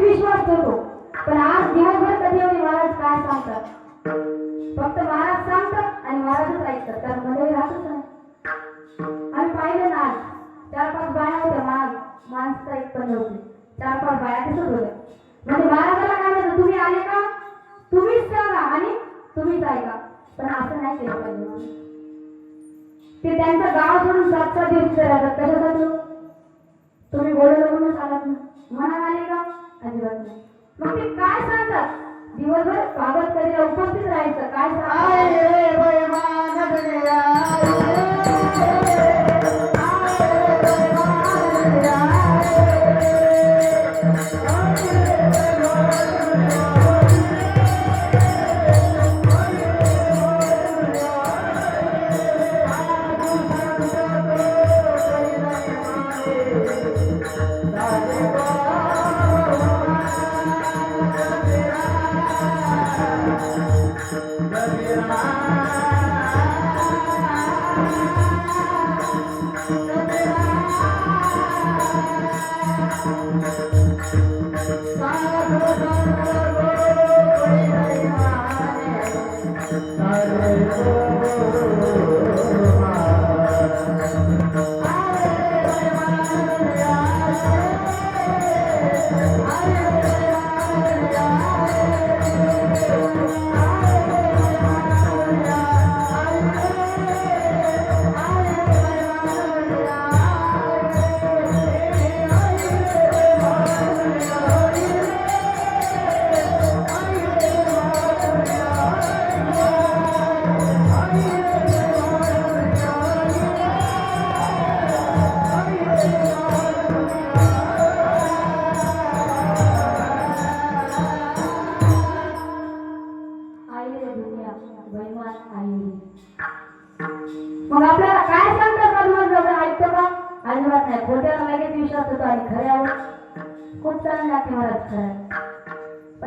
विश्वास ठेवतो. पण आज दिवसभर कधी एवढे महाराज काय सांगतात? फक्त महाराज सांगतात आणि महाराजच ऐकतात. कारण मंडळी राहतच नाही. आम्ही पाहिलं ना आज चार पाच बाया होत्या माग. माणसं एक पण नव्हती. चार पाच बाया दिसत होत्या. म्हणजे महाराजाला काय म्हणतात तुम्ही आले का? तुम्हीच सांगा आणि तुम्हीच ऐका. पण असं नाही केलं पाहिजे. ते त्यांचं गाव सोडून सात सात दिवस राहतात कशासाठी तुम्ही बोलवलं म्हणून आलात ना मनात आले का? अजिबात नाही. मग ते काय सांगतात? दिवसभर कागद करीला उपस्थित राहायचं. काय सांग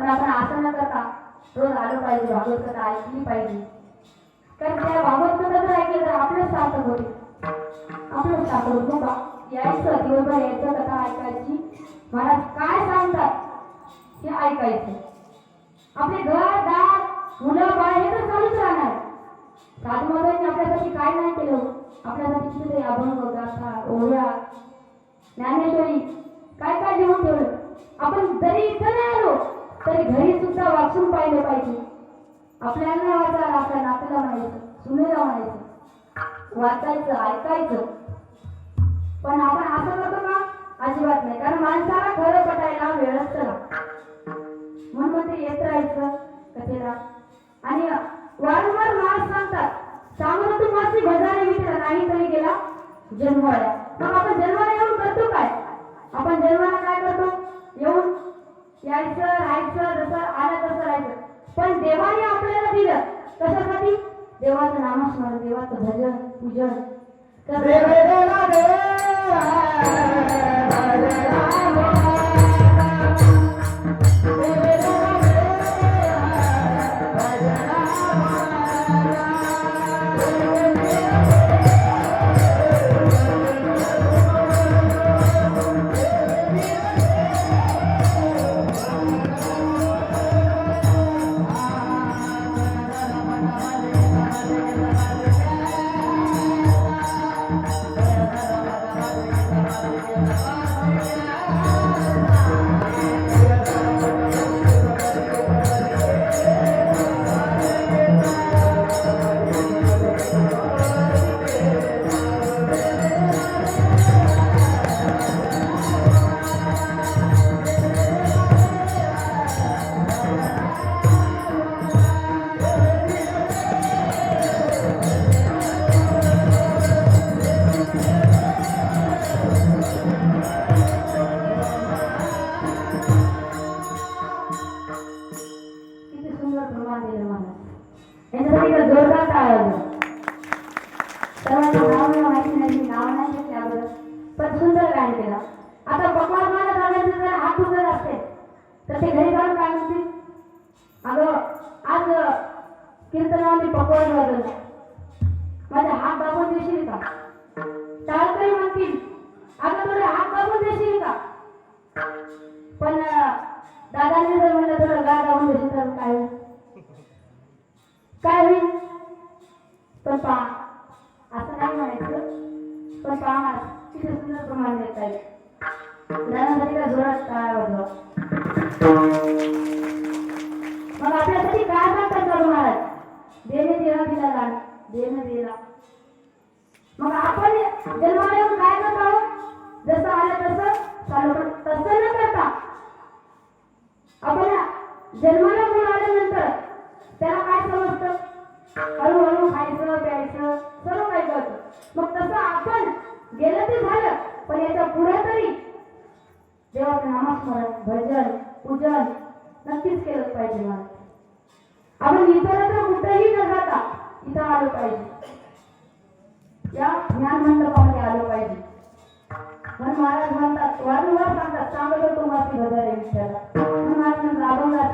पण आपण असं न करता रोज आलो पाहिजे भागवत कथा ऐकली पाहिजे. कारण त्या भागवत कथा जर ऐकलं तर आपलंच सार्थक होते. आपलंच सार्थक होतो. का यायचं दिवसभर यायचं कथा ऐकायची. महाराज काय सांगतात हे ऐकायचं. आपले घर दार मुलं बाळ हे तर चालूच राहणार. साधुमातांनी आपल्यासाठी काय नाही केलं? आपल्यासाठी किती अभंग गाथा ओव्या ज्ञानेश्वरी काय काय लिहून ठेवलं? आपण जरी इथं नाही आलो तरी घरी सुद्धा वाचून पाहिलं पाहिजे. आपल्याला वाचायला आपल्या नातेला म्हणायचं सुनेला म्हणायचं वाचायचं ऐकायचं. पण आपण असं करतो का? अजिबात नाही. कारण माणसाला खरं पटायला वेळच लागतो म्हणून ते येत राहायचं कथेला. आणि वारंवार महाराज सांगतात. सांगून तू मासी भजाने विटला नाही तरी गेला जन्माला मग आपण जन्माला येऊन करतो काय? आपण जन्माला काय यायचं राहायचं जसं आलं तसं राहायचं. पण देवाने आपल्याला दिलं कशासाठी? देवाचं नामस्मरण देवाचं भजन पूजन. तर यांच्यासाठी एक जोरदार टाळ्या नाव माहिती नाही नाव नाही घेतले पण सुंदर गायन केलं. आता पकवान मला सांगायचं जर हात उघड असते. तर ते घरी जाऊन काय म्हणते अगं आज कीर्तनामध्ये पकवान वाजवलं म्हणायचं पण सुंदर प्रमाण देत आहे गाण्यासाठी जोरात काय मग आपल्यासाठी काय सांगतात करू महाराज? देणे देवा दिला दान देणं दिला मग आपण जन्माला येऊन काय करत? आहोत जसं आलं तसं चालू तसं न करता आपण जन्माला मुलं आल्यानंतर भजन पूजन नक्कीच केलं पाहिजे मला. आपण इतरत्र कुठेही न जाता इथं आलो पाहिजे. या ज्ञान मंडपामध्ये आलो पाहिजे. म्हणून महाराज म्हणतात वारंवार सांगतात सांगतो तुम्हाला भजन विचारा. महाराज राबवणार